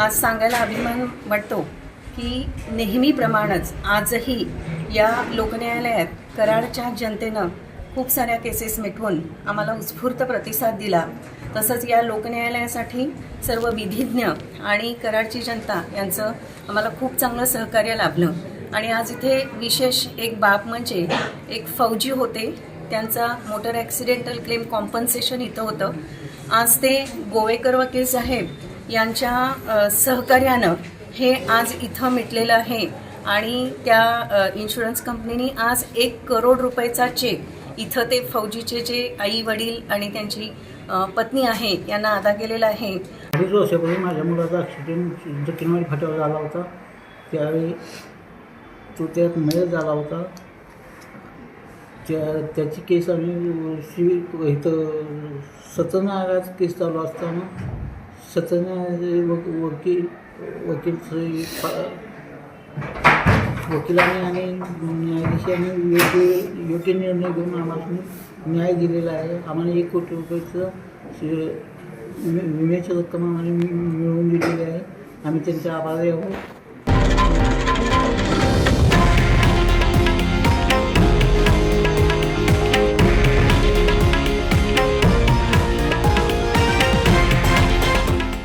आज सांगायला अभिमान वाटतो की नेहमीप्रमाणेच आजही या लोकन्यायालयात कराडच्या जनतेनं खूप साऱ्या केसेस मिटवून आम्हाला उत्स्फूर्त प्रतिसाद दिला. तसंच या लोकन्यायालयासाठी सर्व विधिज्ञ आणि कराडची जनता यांचं आम्हाला खूप चांगलं सहकार्य लाभलं. आणि आज इथे विशेष एक बाब म्हणजे एक फौजी होते. त्यांचा मोटर ॲक्सिडेंटल क्लेम कॉम्पन्सेशन इथं होतं. आज ते गोवेकर वकील साहेब यांच्या सहकार्यानं हे आज इथं मिटलेलं आहे आणि त्या इन्शुरन्स कंपनीने आज एक करोड रुपयाचा चेक इथं ते फौजीचे जे आई वडील आणि त्यांची पत्नी आहे यांना अदा केलेला आहे. अडीच वर्षापूर्वी माझ्या मुलाचा ॲक्सिडेंट जखीनवाडी फाट्यावर झाला होता त्यावेळी तो त्यात मयत झाला होता. त्या त्याची केस आम्ही इथं सत्यनारायणात केस चालू असताना सत्यनारायण वक वकील वकील श्री वकिलांनी आणि न्यायाधीशांनी योग्य योग्य निर्णय घेऊन आम्हाला न्याय दिलेला आहे. आम्हाला एक कोटी रुपयाचं विम्याची रक्कम आम्हाला मिळवून दिलेली आहे. आम्ही त्यांचे आभारी आहोत.